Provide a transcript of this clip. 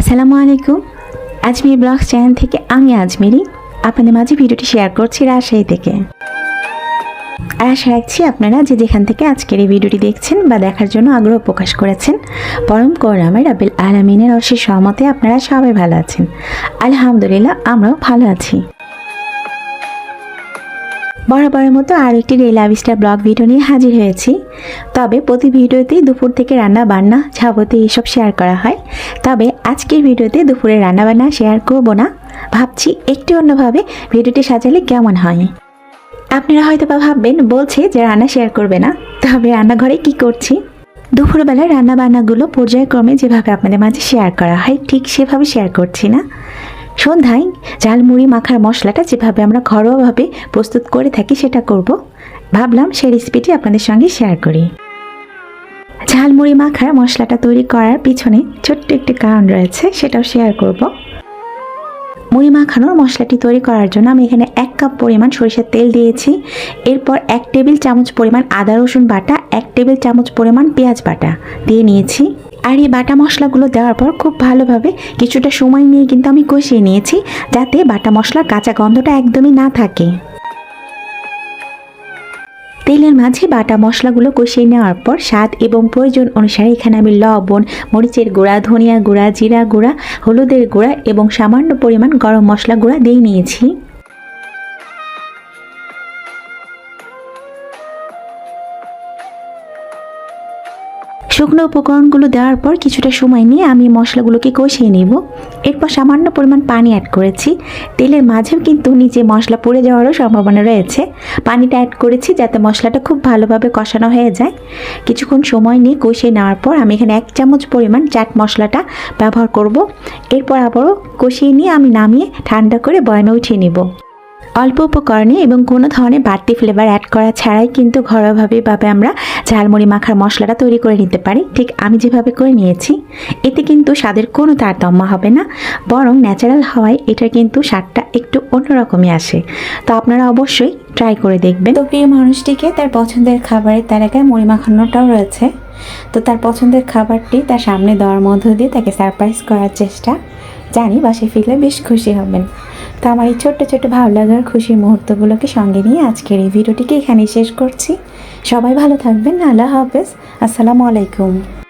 আসসালামু আলাইকুম। Ajmer blog channel থেকে আমি আজমিরি। আপনাদের মাঝে ভিডিওটি শেয়ার করছি রাজশাহী থেকে। আশা রাখছি আপনারা যে যেখান থেকে আজকের এই ভিডিওটি দেখছেন বা দেখার জন্য আগ্রহ প্রকাশ করেছেন, পরম করলামের আবেল আলামিনের অশেষ সহমতে আপনারা সবাই ভালো আছেন। আলহামদুলিল্লাহ, আমরাও ভালো আছি। বরাবরের মতো আর একটি রেল আবিষ্টার ব্লগ ভিডিও নিয়ে হাজির হয়েছি। তবে প্রতি ভিডিওতেই দুপুর থেকে রান্না বান্না যাবতীয় এসব শেয়ার করা হয়। তবে আজকের ভিডিওতে দুপুরে রান্না বান্না শেয়ার করব না। ভাবছি একটু অন্যভাবে ভিডিওটি সাজালে কেমন হয়। আপনারা হয়তো বা ভাববেন, বলছে যে রান্না শেয়ার করবে না। তবে রান্নাঘরে কি করছি? দুপুরবেলায় রান্না বান্নাগুলো পর্যায়ক্রমে যেভাবে আপনাদের মাঝে শেয়ার করা হয়, ঠিক সেভাবে শেয়ার করছি না। সন্ধ্যায় ঝালমুড়ি মাখার মশলাটা যেভাবে আমরা ঘরোয়াভাবে প্রস্তুত করে থাকি সেটা করব। ভাবলাম সেই রেসিপিটি আপনাদের সঙ্গে শেয়ার করি। ঝালমুড়ি মাখার মশলাটা তৈরি করার পিছনে ছোট্ট একটি কারণ রয়েছে, সেটাও শেয়ার করব। মুড়ি মাখানোর মশলাটি তৈরি করার জন্য আমি এখানে এক কাপ পরিমাণ সরিষার তেল দিয়েছি। এরপর এক টেবিল চামচ পরিমাণ আদা রসুন বাটা, এক টেবিল চামচ পরিমাণ পেঁয়াজ বাটা দিয়ে নিয়েছি। আর এই বাটা মশলাগুলো দেওয়ার পর খুব ভালোভাবে কিছুটা সময় নিয়ে কিন্তু আমি কষিয়ে নিয়েছি, যাতে বাটা মশলার কাঁচা গন্ধটা একদমই না থাকে। তেলের মাঝে বাটা মশলাগুলো কষিয়ে নেওয়ার পর স্বাদ এবং প্রয়োজন অনুসারে এখানে আমি লবণ, মরিচের গুঁড়া, ধনিয়া গুঁড়া, জিরা গুঁড়া, হলুদের গুঁড়া এবং সামান্য পরিমাণ গরম মশলা গুঁড়া দিয়ে নিয়েছি। শুকনো উপকরণগুলো দেওয়ার পর কিছুটা সময় নিয়ে আমি মশলাগুলোকে কষিয়ে নেব। এরপর সামান্য পরিমাণ পানি অ্যাড করেছি। তেলের মাঝেও কিন্তু নিচে মশলা পুড়ে যাওয়ারও সম্ভাবনা রয়েছে। পানিটা অ্যাড করেছি যাতে মশলাটা খুব ভালোভাবে কষানো হয়ে যায়। কিছুক্ষণ সময় নিয়ে কষিয়ে নেওয়ার পর আমি এখানে এক চামচ পরিমাণ চাট মশলাটা ব্যবহার করব। এরপর আবারও কষিয়ে নিয়ে আমি নামিয়ে ঠান্ডা করে বয়ামে উঠিয়ে নেব। অল্প উপকরণে এবং কোনো ধরনের বাড়তি ফ্লেভার অ্যাড করা ছাড়াই কিন্তু ঘরোয়াভাবে ভাবে আমরা ঝালমুড়ি মাখার মশলাটা তৈরি করে নিতে পারি। ঠিক আমি যেভাবে করে নিয়েছি, এতে কিন্তু স্বাদের কোনো তারতম্য হবে না, বরং ন্যাচারাল হওয়ায় এটার কিন্তু স্বাদটা একটু অন্যরকমই আসে। তো আপনারা অবশ্যই ট্রাই করে দেখবেন। তো প্রিয় মানুষটিকে তার পছন্দের খাবারের তালিকায় মুড়ি মাখানোটাও রয়েছে। তো তার পছন্দের খাবারটি তার সামনে দেওয়ার মধ্য দিয়ে তাকে সারপ্রাইজ করার চেষ্টা। জানি বাসে ফিরলে বেশ খুশি হবেন। তো আমার এই ছোট্ট ছোট্ট ভালো লাগার খুশির মুহূর্তগুলোকে সঙ্গে নিয়ে আজকের এই ভিডিওটিকে এখানেই শেষ করছি। সবাই ভালো থাকবেন, আল্লাহ হাফেজ। আসসালামু আলাইকুম।